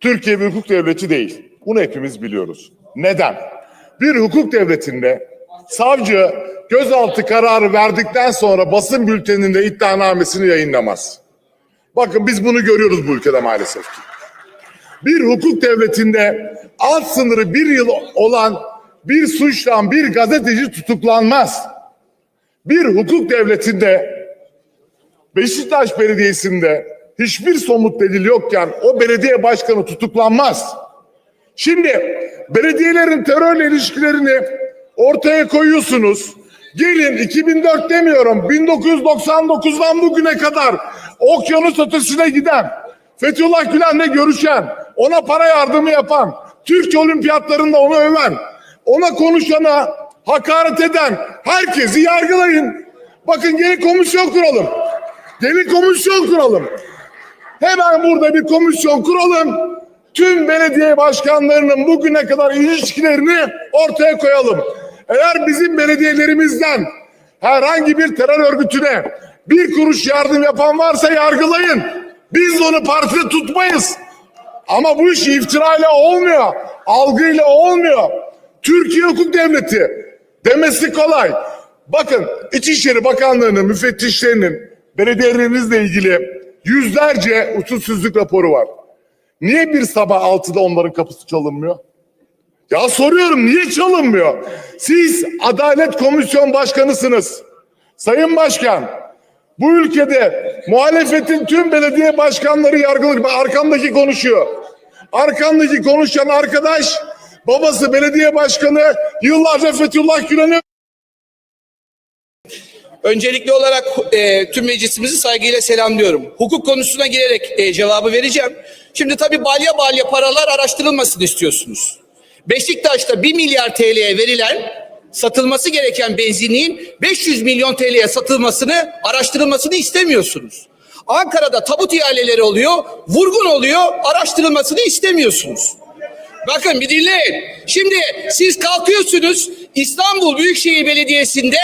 Türkiye bir hukuk devleti değil. Bunu hepimiz biliyoruz. Neden? Bir hukuk devletinde savcı gözaltı kararı verdikten sonra basın bülteninde iddianamesini yayınlamaz. Bakın biz bunu görüyoruz bu ülkede maalesef ki. Bir hukuk devletinde alt sınırı bir yıl olan bir suçtan bir gazeteci tutuklanmaz. Bir hukuk devletinde Beşiktaş Belediyesi'nde hiçbir somut delil yokken o belediye başkanı tutuklanmaz. Şimdi belediyelerin terörle ilişkilerini ortaya koyuyorsunuz. Gelin 2004 demiyorum 1999'dan bugüne kadar okyanus ötesine giden Fethullah Gülen'le görüşen ona para yardımı yapan Türk olimpiyatlarında onu öven ona konuşana hakaret eden herkesi yargılayın. Bakın gelin komisyon kuralım. Gelin komisyon kuralım. Hemen burada bir komisyon kuralım. Tüm belediye başkanlarının bugüne kadar ilişkilerini ortaya koyalım. Eğer bizim belediyelerimizden herhangi bir terör örgütüne bir kuruş yardım yapan varsa yargılayın. Biz onu partide tutmayız. Ama bu iş iftirayla olmuyor. Algıyla olmuyor. Türkiye hukuk devleti demesi kolay. Bakın İçişleri Bakanlığı'nın müfettişlerinin belediyelerinizle ilgili yüzlerce usulsüzlük raporu var. Niye bir sabah 6'da onların kapısı çalınmıyor? Ya soruyorum niye çalınmıyor? Siz Adalet Komisyon Başkanısınız. Sayın Başkan, bu ülkede muhalefetin tüm belediye başkanları yargılanıyor. Bak Arkamdaki konuşuyor. Arkamdaki konuşan arkadaş babası belediye başkanı yıllarca Fethullah Gülen'i Öncelikli olarak e, tüm meclisimizi saygıyla selamlıyorum. Hukuk konusuna girerek e, cevabı vereceğim. Şimdi tabii balya balya paralar araştırılmasını istiyorsunuz. Beşiktaş'ta 1 milyar TL'ye verilen satılması gereken benzinliğin 500 milyon TL'ye satılmasını, araştırılmasını istemiyorsunuz. Ankara'da tabut ihaleleri oluyor, vurgun oluyor, araştırılmasını istemiyorsunuz. Bakın bir dinleyin. Şimdi siz kalkıyorsunuz İstanbul Büyükşehir Belediyesi'nde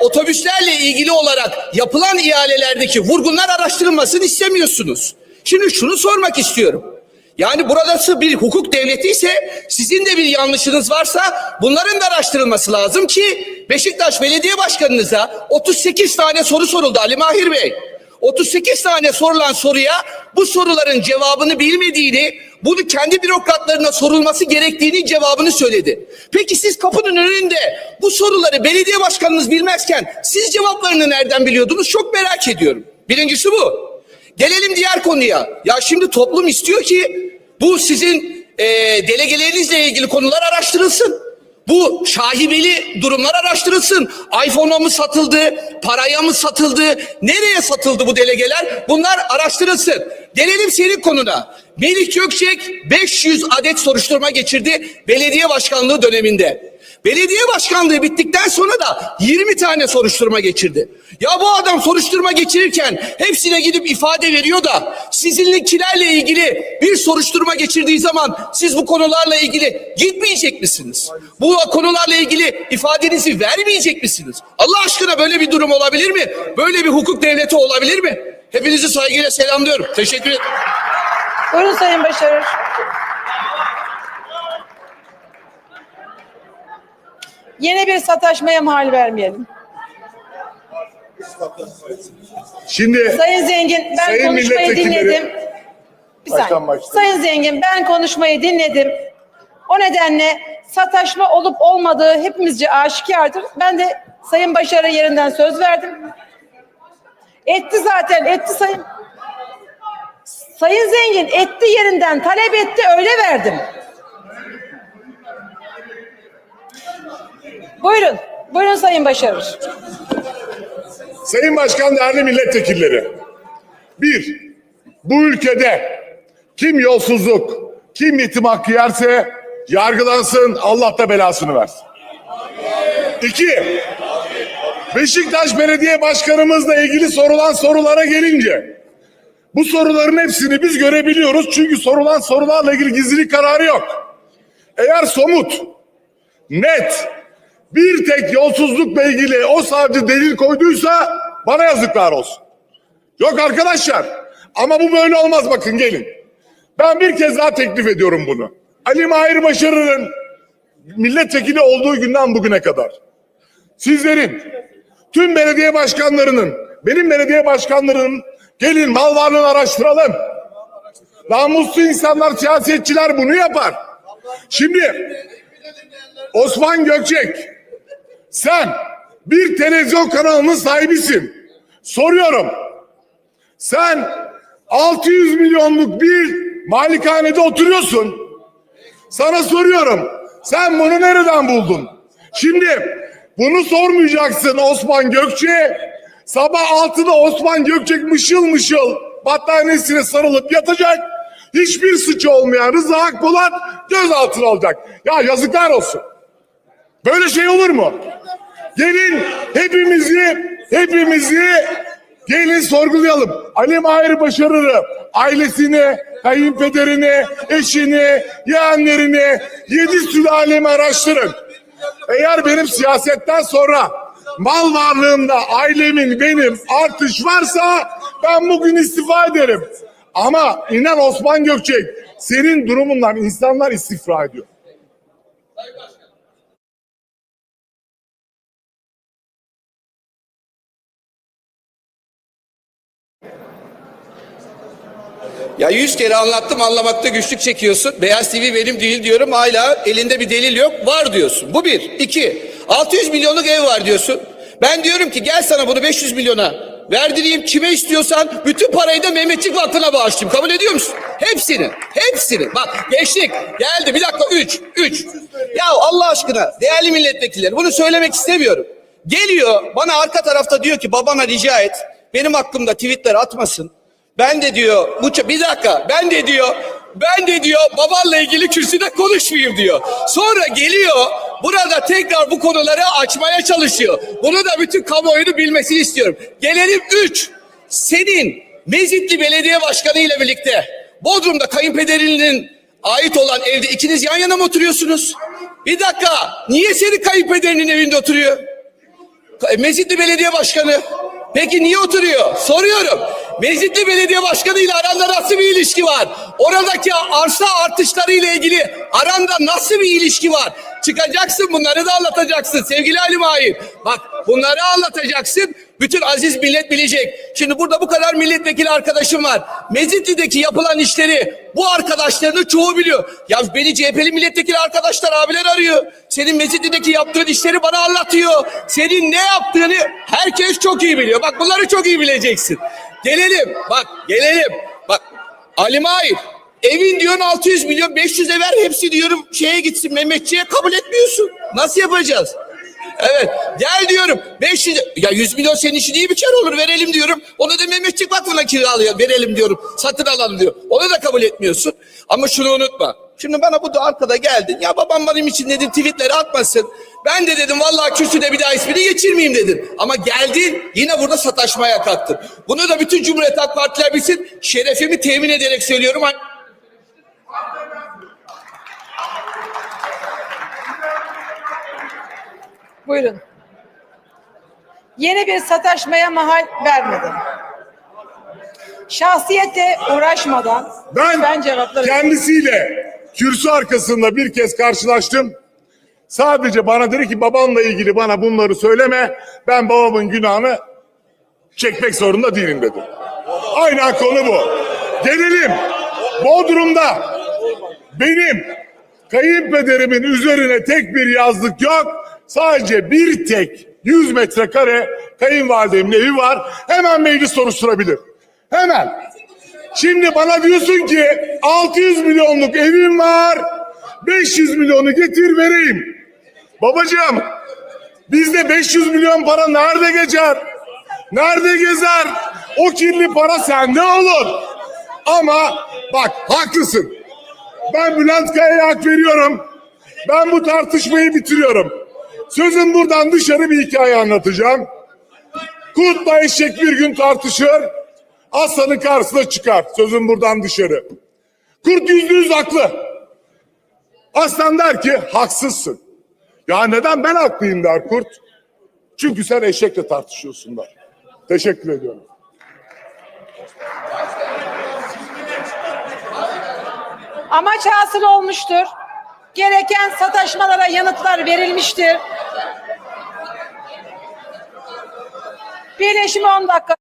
otobüslerle ilgili olarak yapılan ihalelerdeki vurgunlar araştırılmasını istemiyorsunuz. Şimdi şunu sormak istiyorum. Yani buradası bir hukuk devleti ise sizin de bir yanlışınız varsa bunların da araştırılması lazım ki Beşiktaş Belediye Başkanınıza 38 tane soru soruldu Ali Mahir Bey. 38 tane sorulan soruya bu soruların cevabını bilmediğini, bunu kendi bürokratlarına sorulması gerektiğini cevabını söyledi. Peki siz kapının önünde bu soruları belediye başkanınız bilmezken siz cevaplarını nereden biliyordunuz? Çok merak ediyorum. Birincisi bu. Gelelim diğer konuya. Ya şimdi toplum istiyor ki bu sizin e, delegelerinizle ilgili konular araştırılsın. Bu şahibeli durumlar araştırılsın. iPhone'a mı satıldı, paraya mı satıldı, nereye satıldı bu delegeler? Bunlar araştırılsın. Gelelim senin konuna. Melih Gökçek 500 adet soruşturma geçirdi belediye başkanlığı döneminde. Belediye başkanlığı bittikten sonra da 20 tane soruşturma geçirdi. Ya bu adam soruşturma geçirirken hepsine gidip ifade veriyor da sizinkilerle ilgili bir soruşturma geçirdiği zaman siz bu konularla ilgili gitmeyecek misiniz? Bu konularla ilgili ifadenizi vermeyecek misiniz? Allah aşkına böyle bir durum olabilir mi? Böyle bir hukuk devleti olabilir mi? Hepinizi saygıyla selamlıyorum. Teşekkür ederim. Buyurun Sayın Başarır. Yeni bir sataşmaya mahal vermeyelim. Şimdi Sayın Zengin ben Sayın konuşmayı dinledim. Bir Baştan saniye. başlayalım. Sayın Zengin ben konuşmayı dinledim. O nedenle sataşma olup olmadığı hepimizce aşikardır. Ben de Sayın Başarı yerinden söz verdim. Etti zaten etti Sayın. Sayın Zengin etti yerinden talep etti öyle verdim. Buyurun. Buyurun Sayın Başarır. Sayın Başkan değerli milletvekilleri. Bir, bu ülkede kim yolsuzluk, kim yetim hakkı yerse yargılansın Allah da belasını versin. İki, Beşiktaş Belediye Başkanımızla ilgili sorulan sorulara gelince bu soruların hepsini biz görebiliyoruz çünkü sorulan sorularla ilgili gizlilik kararı yok. Eğer somut, net, bir tek yolsuzlukla ilgili o savcı delil koyduysa bana yazıklar olsun. Yok arkadaşlar ama bu böyle olmaz bakın gelin. Ben bir kez daha teklif ediyorum bunu. Ali Mahir Başarır'ın milletvekili olduğu günden bugüne kadar sizlerin, tüm belediye başkanlarının, benim belediye başkanlarının gelin mal varlığını araştıralım. Namuslu insanlar, siyasetçiler bunu yapar. Şimdi Osman Gökçek sen bir televizyon kanalının sahibisin. Soruyorum. Sen 600 milyonluk bir malikanede oturuyorsun. Sana soruyorum. Sen bunu nereden buldun? Şimdi bunu sormayacaksın Osman Gökçe. Sabah 6'da Osman Gökçek mışıl mışıl battaniyesine sarılıp yatacak. Hiçbir suçu olmayan Rıza Akbulat gözaltına alacak. Ya yazıklar olsun. Böyle şey olur mu? Gelin hepimizi, hepimizi gelin sorgulayalım. Ali Mahir Başarır'ı, ailesini, kayınpederini, eşini, yeğenlerini, yedi sülalemi araştırın. Eğer benim siyasetten sonra mal varlığımda ailemin benim artış varsa ben bugün istifa ederim. Ama inan Osman Gökçek senin durumundan insanlar istifra ediyor. Ya yüz kere anlattım anlamakta güçlük çekiyorsun. Beyaz TV benim değil diyorum hala elinde bir delil yok. Var diyorsun. Bu bir. İki. 600 milyonluk ev var diyorsun. Ben diyorum ki gel sana bunu 500 milyona verdireyim kime istiyorsan bütün parayı da Mehmetçik Vakfı'na bağışlayayım. Kabul ediyor musun? Hepsini. Hepsini. Bak geçtik. Geldi bir dakika. Üç. Üç. Ya Allah aşkına değerli milletvekilleri bunu söylemek istemiyorum. Geliyor bana arka tarafta diyor ki babana rica et. Benim hakkımda tweetler atmasın. Ben de diyor bu bir dakika ben de diyor ben de diyor babanla ilgili kürsüde konuşmayayım diyor. Sonra geliyor burada tekrar bu konuları açmaya çalışıyor. Bunu da bütün kamuoyunu bilmesini istiyorum. Gelelim 3. Senin Mezitli Belediye Başkanı ile birlikte Bodrum'da kayınpederinin ait olan evde ikiniz yan yana mı oturuyorsunuz? Bir dakika niye senin kayınpederinin evinde oturuyor? Mezitli Belediye Başkanı. Peki niye oturuyor? Soruyorum. Mezitli Belediye Başkanı ile aranda nasıl bir ilişki var? Oradaki arsa artışları ile ilgili aranda nasıl bir ilişki var? Çıkacaksın bunları da anlatacaksın sevgili Ali Mahir. Bak bunları anlatacaksın. Bütün aziz millet bilecek. Şimdi burada bu kadar milletvekili arkadaşım var. Mezitli'deki yapılan işleri bu arkadaşlarının çoğu biliyor. Ya beni CHP'li milletvekili arkadaşlar abiler arıyor. Senin Mezitli'deki yaptığın işleri bana anlatıyor. Senin ne yaptığını herkes çok iyi biliyor. Bak bunları çok iyi bileceksin. Gelelim bak gelelim. Bak Ali Mahir evin diyorsun 600 milyon 500 ver hepsi diyorum şeye gitsin Mehmetçiğe kabul etmiyorsun. Nasıl yapacağız? Evet gel diyorum 500 ya 100 milyon senin işin iyi bir kar olur verelim diyorum. Onu da Mehmetçik Vakfı'na kiralıyor verelim diyorum. Satın alalım diyor. Onu da kabul etmiyorsun. Ama şunu unutma. Şimdi bana bu da arkada geldin. Ya babam benim için dedim tweetleri atmasın. Ben de dedim vallahi kürsüde bir daha ismini geçirmeyeyim dedim. Ama geldin yine burada sataşmaya kalktın. Bunu da bütün Cumhuriyet Halk Partiler bilsin. Şerefimi temin ederek söylüyorum. Buyurun. Yeni bir sataşmaya mahal vermeden. Şahsiyete uğraşmadan Ben ben cevapları kendisiyle kürsü arkasında bir kez karşılaştım. Sadece bana dedi ki babanla ilgili bana bunları söyleme. Ben babamın günahını çekmek zorunda değilim dedi. Aynen konu bu. Gelelim. Bodrum'da benim kayınpederimin üzerine tek bir yazlık yok. Sadece bir tek 100 metrekare kayınvalidemin evi var. Hemen meclis soruşturabilir. Hemen. Şimdi bana diyorsun ki 600 milyonluk evim var. 500 milyonu getir vereyim. Babacığım bizde 500 milyon para nerede geçer? Nerede gezer? O kirli para sende olur. Ama bak haklısın. Ben Bülent Kaya'ya hak veriyorum. Ben bu tartışmayı bitiriyorum. Sözüm buradan dışarı bir hikaye anlatacağım. Kurtla eşek bir gün tartışır. Aslanın karşısına çıkar. Sözüm buradan dışarı. Kurt yüzde yüz haklı. Aslan der ki haksızsın. Ya neden ben haklıyım der kurt. Çünkü sen eşekle tartışıyorsun der. Teşekkür ediyorum. Amaç hasıl olmuştur. Gereken sataşmalara yanıtlar verilmiştir. Birleşimi 10 dakika.